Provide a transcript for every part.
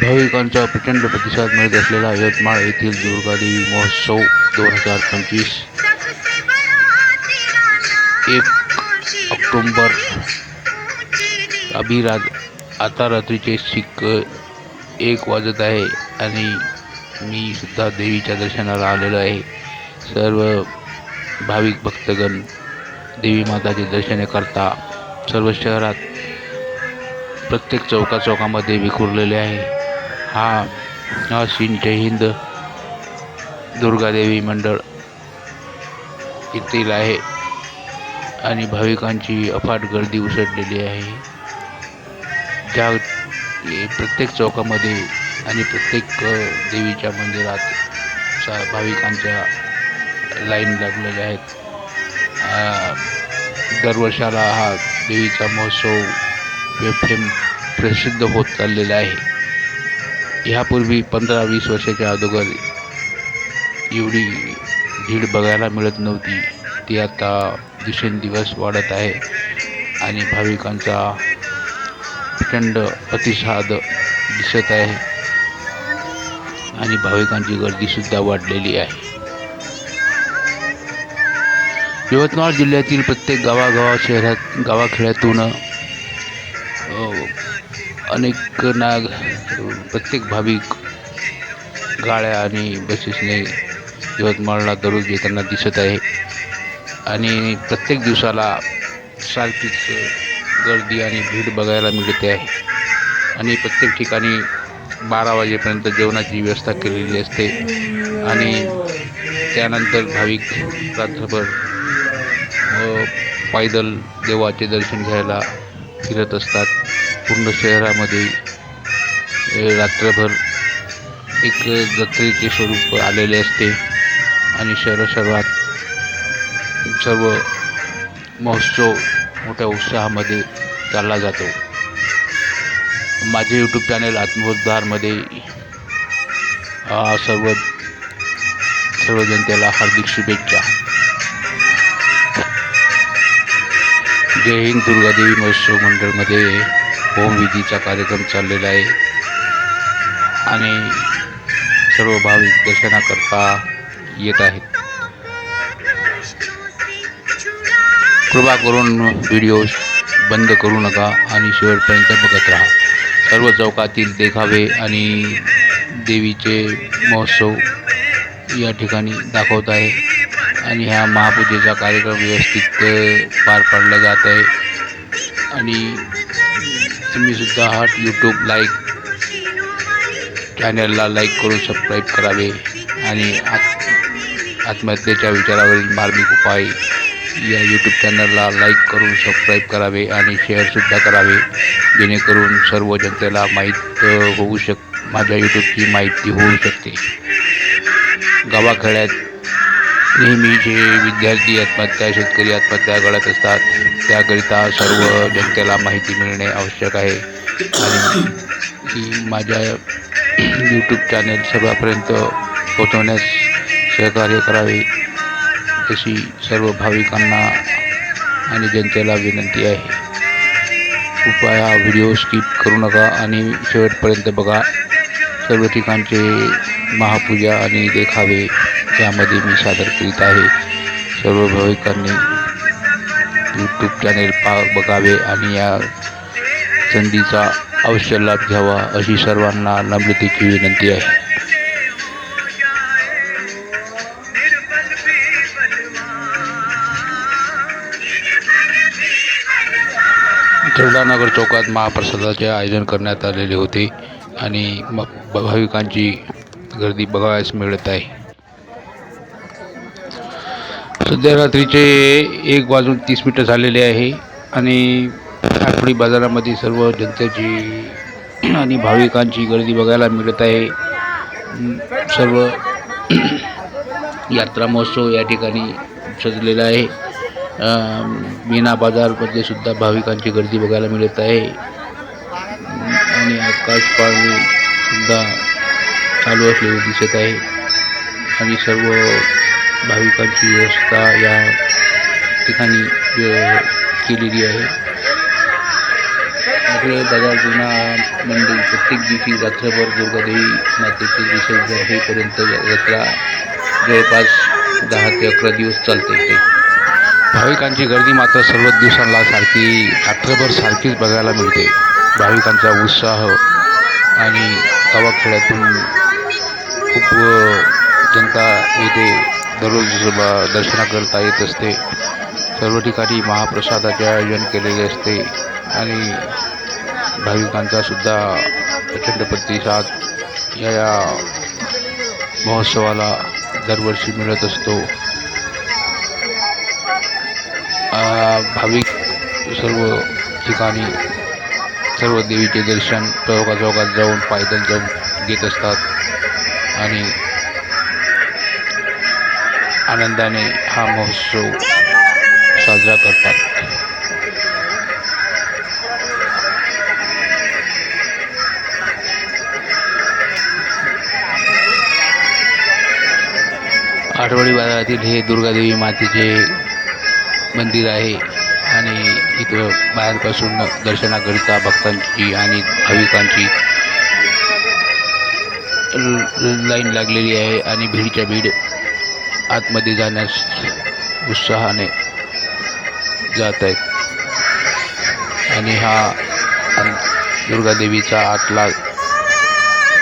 भाविकांचा प्रचंड प्रतिसाद मिळत असलेला यवतमाळ येथील दुर्गादेवी महोत्सव दोन हजार पंचवीस. एक ऑक्टोंबर. अभिरात आता रात्रीचे शिक एक वाजत आहे आणि मी सुद्धा देवीच्या दर्शनाला आलेलो आहे. सर्व भाविक भक्तगण देवी माताचे दर्शने करता सर्व शहरात प्रत्येक चौका चौकामध्ये विखुरलेले आहे. हा हा सीन जय हिंद दुर्गादेवी मंडळ येथील आहे. आणि भाविकांची अफाट गर्दी उसळलेली आहे. ज्या प्रत्येक चौकामध्ये आणि प्रत्येक देवीच्या मंदिरात सा भाविकांच्या लाईन लागलेल्या आहेत. दरवर्षाला हा देवीचा महोत्सव फेम प्रसिद्ध होत चाललेला आहे. ह्यापूर्वी पंधरा वीस वर्षाच्या अगोदर एवढी भीड बघायला मिळत नव्हती. ती आता दिवसेंदिवस वाढत आहे आणि भाविकांचा प्रचंड प्रतिसाद दिसत आहे आणि भाविकांची गर्दीसुद्धा वाढलेली आहे. यवतमाळ जिल्ह्यातील प्रत्येक गावागावा शहरात गावाखेड्यातून अनेक नाग प्रत्येक भाविक गाड्या आणि बसेसने यवतमाळला दररोज येताना दिसत आहे. आणि प्रत्येक दिवसाला सारखीच गर्दी आणि भीड बघायला मिळते आहे. आणि प्रत्येक ठिकाणी बारा वाजेपर्यंत जेवणाची व्यवस्था केलेली असते. आणि त्यानंतर भाविक रात्रभर पायदल देवाचे दर्शन घ्यायला फिरत असतात. पूर्ण शहरामध्ये रात्रभर एक जत्रेचे स्वरूप आलेले असते आणि शहर सर्वात सर्व महोत्सव मोठ्या उत्साहामध्ये चालला जातो. माझे यूट्यूब चॅनल आत्मोद्धारमध्ये सर्व सर्व जनतेला हार्दिक शुभेच्छा. जय हिंद दुर्गादेवी महोत्सव मंडळमध्ये. होमविधीचा कार्यक्रम चाललेला आहे. आणि सर्व भाविक दर्शनाकरता येत आहेत. कृपा करून व्हिडिओ बंद करू नका आणि शेवटपर्यंत बघत राहा. सर्व चौकातील देखावे आणि देवीचे महोत्सव या ठिकाणी दाखवत आहे. आणि ह्या महापूजेचा कार्यक्रम व्यवस्थित पार पाडला जात आहे. आणि तुम्हीसुद्धा हा यूट्यूब लाईक चॅनलला लाईक करून सबस्क्राईब करावे आणि आत आत्महत्येच्या विचारावरील मार्मिक उपाय या यूट्यूब चॅनलला लाईक करून सबस्क्राईब करावे आणि शेअरसुद्धा करावे जेणेकरून सर्व जनतेला माहीत होऊ शक माझ्या यूट्यूबची माहिती होऊ शकते. गावाखेड्यात नेहमी जे विद्यार्थी आत्महत्या शेतकरी आत्महत्या घडत असतात त्याकरिता सर्व जनतेला माहिती मिळणे आवश्यक आहे. आणि ही माझ्या यूट्यूब चॅनेल सर्वांपर्यंत पोहोचवण्यास सहकार्य करावे अशी सर्व भाविकांना आणि जनतेला विनंती आहे. कृपया व्हिडिओ स्किप करू नका आणि शेवटपर्यंत बघा. सर्व ठिकाणचे महापूजा आणि देखावे. यामध्ये मी सादर करीत आहे. सर्व भाविकांनी यूट्यूब चॅनेल पा बघावे आणि या संधीचा अवश्य लाभ घ्यावा अशी सर्वांना नम्रतेची विनंती आहे. नगर चौकात महाप्रसादाचे आयोजन करण्यात आलेले होते आणि मग भाविकांची गर्दी बघावयास मिळत आहे. सध्या रात्रीचे एक वाजून तीस मिनटं झालेले आहे आणि आठवडी बाजारामध्ये सर्व जनतेची आणि भाविकांची गर्दी बघायला मिळत आहे. सर्व यात्रा महोत्सव या ठिकाणी सजलेला आहे. मीना बाजारमध्ये सुद्धा भाविकांची गर्दी बघायला मिळत आहे. आणि आकाश पाळणे सुद्धा चालू असलेले दिसत आहे. आणि सर्व भाविकांची व्यवस्था या ठिकाणी केलेली आहे. आपले इकडे बाजार जुना मंदिर प्रत्येक दिवशी रात्रभर दुर्गादेवी मातेचे विसर्जन होईपर्यंत यात्रा जवळपास दहा ते अकरा दिवस चालते इथे. भाविकांची गर्दी मात्र सर्व दिवसांना सारखी रात्रभर सारखीच बघायला मिळते. भाविकांचा उत्साह आणि गावाखेड्यातून खूप जनता येते. दररोज दर्शन करता येत असते. सर्व ठिकाणी महाप्रसादाचे आयोजन केलेले असते आणि भाविकांचा सुद्धा प्रचंड प्रतिसाद या या महोत्सवाला दरवर्षी मिळत असतो. भाविक सर्व ठिकाणी सर्व देवीचे दर्शन चौका चौकात जाऊन पायदल जाऊन घेत असतात. आणि आनंदाने हा महोत्सव साजरा करतात. आठवडी बाजारातील हे दुर्गादेवी मातेचे मंदिर आहे आणि इथं बाहेरपासून दर्शनाकरिता भक्तांची आणि भाविकांची लाईन लागलेली आहे आणि भीडच्या भीड आतमध्ये जाण्यास उत्साहाने जात आहेत. आणि हा दुर्गादेवीचा आतला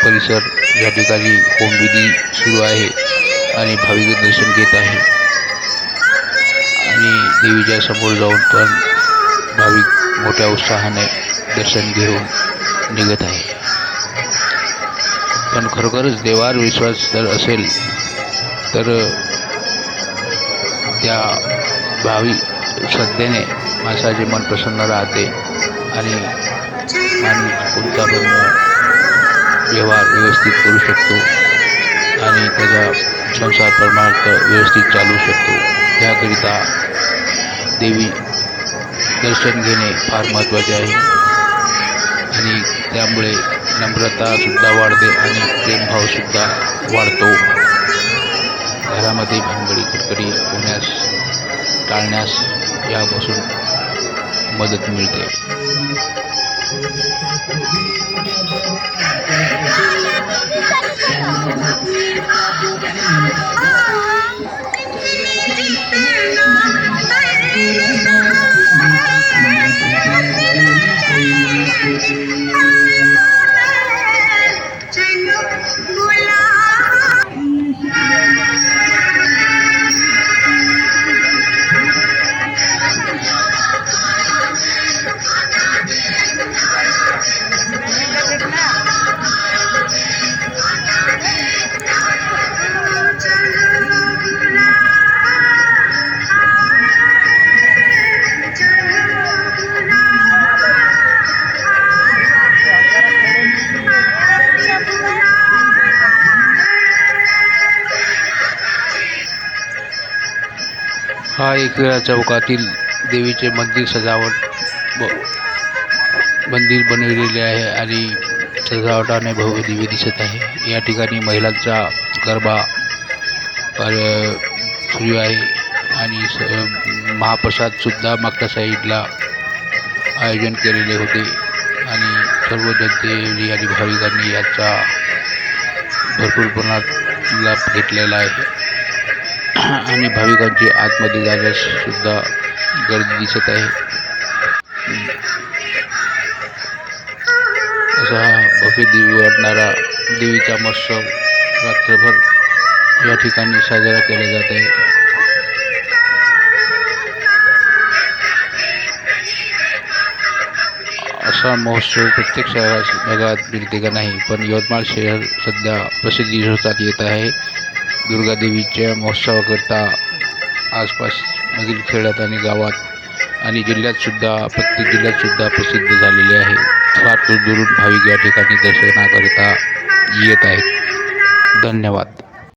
परिसर या ठिकाणी होमविधी सुरू आहे आणि भाविक दर्शन घेत आहे. आणि देवीच्या समोर जाऊन पण भाविक मोठ्या उत्साहाने दर्शन घेऊन निघत आहे. पण खरोखरच देवावर विश्वास जर असेल तर त्या भावी श्रद्धेने माणसाचे मन प्रसन्न राहते आणि माणूस कोणता पण व्यवहार व्यवस्थित करू शकतो आणि त्याचा संसार परमार्थ व्यवस्थित चालू शकतो. त्याकरिता देवी दर्शन घेणे फार महत्त्वाचे आहे. आणि त्यामुळे नम्रतासुद्धा वाढते आणि प्रेमभावसुद्धा वाढतो. घरामध्ये भांगडी कटकडी होण्यास टाळण्यास यापासून मदत मिळते. हा एकविरा चौकातील देवीचे मंदिर सजावट ब मंदिर बनविलेले आहे आणि सजावटाने भव्य दिवे दिसत आहे. या ठिकाणी महिलांचा गरबा सुरू आहे आणि स महाप्रसादसुद्धा मागच्या साईडला आयोजन केलेले होते आणि सर्व जनतेने आणि भाविकांनी याचा भरपूर प्रमाणात लाभ घेतलेला आहे. आणि भाविकांची आतमध्ये जाण्यास सुद्धा गर्दी दिसत आहे. असा हा भव्य देवी वाटणारा देवीचा महोत्सव रात्रभर या ठिकाणी साजरा केला जात आहे. असा महोत्सव प्रत्येक शहरात भागात मिळते का नाही पण यवतमाळ शहर सध्या प्रसिद्धी होतात येत आहे. दुर्गादेवीच्या महोत्सवाकरता आसपास मधील खेड्यात आणि गावात आणि जिल्ह्यातसुद्धा प्रत्येक जिल्ह्यातसुद्धा प्रसिद्ध झालेले आहे. फार दूर दुरून भाविक या ठिकाणी दर्शनाकरिता येत आहेत. धन्यवाद.